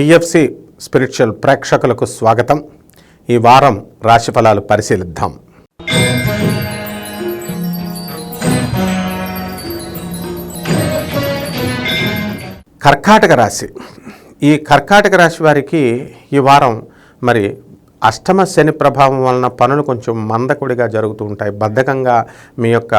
TFC spiritual ప్రేక్షకులకు స్వాగతం. ఈ వారం రాశిఫలాలు పరిశీలిద్దాం. కర్కాటక రాశి. ఈ కర్కాటక రాశి వారికి ఈ వారం మరి అష్టమ శని ప్రభావం వలన పనులు కొంచెం మందకుడిగా జరుగుతూ ఉంటాయి. బద్ధకంగా మీ యొక్క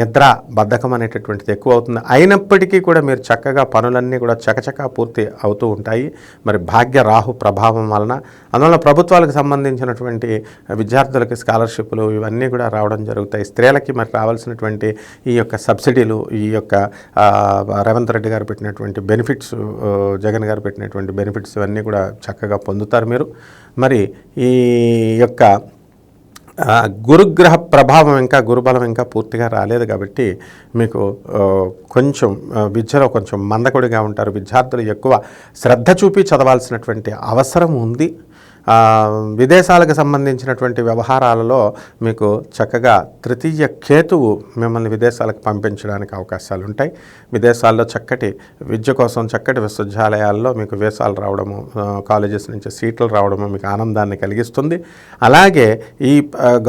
నిద్ర బద్ధకం అనేటటువంటిది ఎక్కువ అవుతుంది అయినప్పటికీ కూడా మీరు చక్కగా పనులన్నీ కూడా చకచకా పూర్తి అవుతూ ఉంటాయి. మరి భాగ్య రాహు ప్రభావం వలన అందువల్ల ప్రభుత్వాలకు సంబంధించినటువంటి విద్యార్థులకి స్కాలర్షిప్లు ఇవన్నీ కూడా రావడం జరుగుతాయి. స్త్రీలకి మరి రావాల్సినటువంటి ఈ యొక్క సబ్సిడీలు ఈ యొక్క రేవంత్ రెడ్డి గారు పెట్టినటువంటి బెనిఫిట్స్ జగన్ గారు పెట్టినటువంటి బెనిఫిట్స్ ఇవన్నీ కూడా చక్కగా పొందుతారు మీరు. మరి ఈ యొక్క గురుగ్రహ ప్రభావం ఇంకా గురుబలం ఇంకా పూర్తిగా రాలేదు కాబట్టి మీకు కొంచెం విద్యలో కొంచెం మందకొడిగా ఉంటారు. విద్యార్థులు ఎక్కువ శ్రద్ధ చూపి చదవాల్సినటువంటి అవసరం ఉంది. విదేశాలకు సంబంధించినటువంటి వ్యవహారాలలో మీకు చక్కగా తృతీయ కేతువు మిమ్మల్ని విదేశాలకు పంపించడానికి అవకాశాలు ఉంటాయి. విదేశాల్లో చక్కటి విద్య కోసం చక్కటి విశ్వవిద్యాలయాల్లో మీకు వేసాలు రావడము కాలేజెస్ నుంచి సీట్లు రావడము మీకు ఆనందాన్ని కలిగిస్తుంది. అలాగే ఈ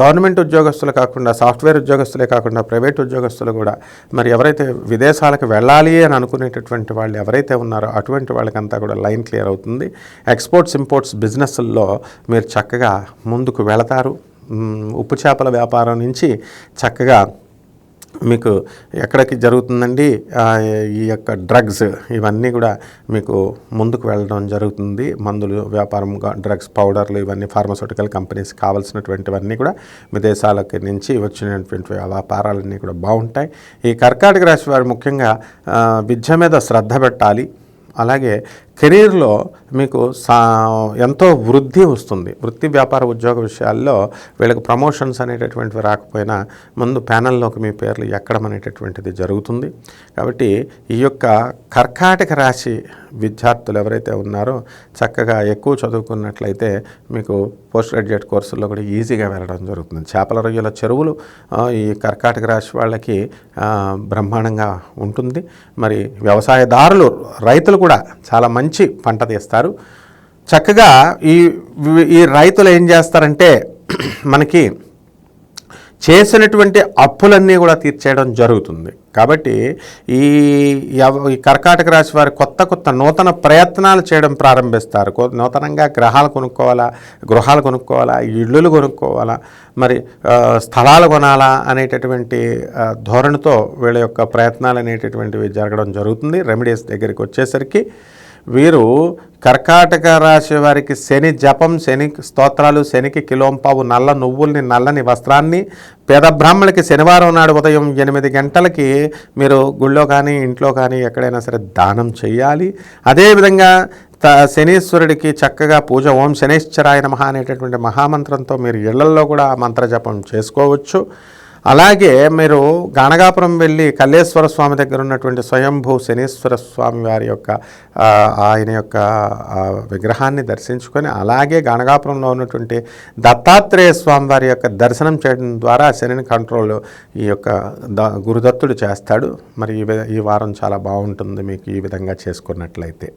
గవర్నమెంట్ ఉద్యోగస్తులు కాకుండా సాఫ్ట్వేర్ ఉద్యోగస్తులే కాకుండా ప్రైవేట్ ఉద్యోగస్తులు కూడా మరి ఎవరైతే విదేశాలకు వెళ్ళాలి అని అనుకునేటటువంటి వాళ్ళు ఎవరైతే ఉన్నారో అటువంటి వాళ్ళకంతా కూడా లైన్ క్లియర్ అవుతుంది. ఎక్స్పోర్ట్స్ ఇంపోర్ట్స్ బిజినెస్ల్లో మీరు చక్కగా ముందుకు వెళతారు. ఉప్పు చేపల వ్యాపారం నుంచి చక్కగా మీకు ఎక్కడికి జరుగుతుందండి? ఈ యొక్క డ్రగ్స్ ఇవన్నీ కూడా మీకు ముందుకు వెళ్ళడం జరుగుతుంది. మందులు వ్యాపారం డ్రగ్స్ పౌడర్లు ఇవన్నీ ఫార్మస్యూటికల్ కంపెనీస్ కావాల్సినటువంటివన్నీ కూడా విదేశాలకి నుంచి వచ్చినటువంటి వ్యాపారాలన్నీ కూడా బాగుంటాయి. ఈ కర్కాటక రాశి వారు ముఖ్యంగా విద్య మీద శ్రద్ధ పెట్టాలి. అలాగే కెరీర్లో మీకు సా ఎంతో వృద్ధి వస్తుంది. వృత్తి వ్యాపార ఉద్యోగ విషయాల్లో వీళ్ళకి ప్రమోషన్స్ అనేటటువంటివి రాకపోయినా ముందు ప్యానల్లోకి మీ పేర్లు ఎక్కడం అనేటటువంటిది జరుగుతుంది. కాబట్టి ఈ యొక్క కర్కాటక రాశి విద్యార్థులు ఎవరైతే ఉన్నారో చక్కగా ఎక్కువ చదువుకున్నట్లయితే మీకు పోస్ట్ గ్రాడ్యుయేట్ కోర్సుల్లో కూడా ఈజీగా వెళ్ళడం జరుగుతుంది. చేపల రొయ్యల చెరువులు ఈ కర్కాటక రాశి వాళ్ళకి బ్రహ్మాండంగా ఉంటుంది. మరి వ్యవసాయదారులు రైతులు కూడా చాలా మంచి మంచి పంట తీస్తారు. చక్కగా ఈ ఈ రైతులు ఏం చేస్తారంటే మనకి చేసినటువంటి అప్పులన్నీ కూడా తీర్చేయడం జరుగుతుంది. కాబట్టి ఈ ఈ కర్కాటక రాశి వారు కొత్త కొత్త నూతన ప్రయత్నాలు చేయడం ప్రారంభిస్తారు. నూతనంగా గ్రహాలు కొనుక్కోవాలా గృహాలు కొనుక్కోవాలా ఇళ్ళు కొనుక్కోవాలా మరి స్థలాలు కొనాలా అనేటటువంటి ధోరణితో వీళ్ళ యొక్క ప్రయత్నాలు అనేటటువంటివి జరగడం జరుగుతుంది. రెమెడీస్ దగ్గరికి వచ్చేసరికి వీరు కర్కాటక రాశి వారికి శని జపం శని స్తోత్రాలు శనికి కిలోంపావు నల్ల నువ్వుల్ని నల్లని వస్త్రాన్ని పేద బ్రాహ్మణులకి శనివారం నాడు ఉదయం ఎనిమిది గంటలకి మీరు గుళ్ళో కానీ ఇంట్లో కానీ ఎక్కడైనా సరే దానం చేయాలి. అదేవిధంగా త శనీశ్వరుడికి చక్కగా పూజ ఓం శనేశ్వరాయ నమ అనేటటువంటి మహామంత్రంతో మీరు ఇళ్ళల్లో కూడా ఆ మంత్ర జపం చేసుకోవచ్చు. అలాగే మీరు గానగాపురం వెళ్ళి కల్లేశ్వర స్వామి దగ్గర ఉన్నటువంటి స్వయంభూ శనీశ్వర స్వామి వారి యొక్క ఆయన యొక్క విగ్రహాన్ని దర్శించుకొని అలాగే గానగాపురంలో ఉన్నటువంటి దత్తాత్రేయ స్వామి వారి యొక్క దర్శనం చేయడం ద్వారా శనిని కంట్రోల్ ఈ యొక్క ద గురుదత్తుడు చేస్తాడు. మరి ఈ ఈ వారం చాలా బాగుంటుంది మీకు ఈ విధంగా చేసుకున్నట్లయితే.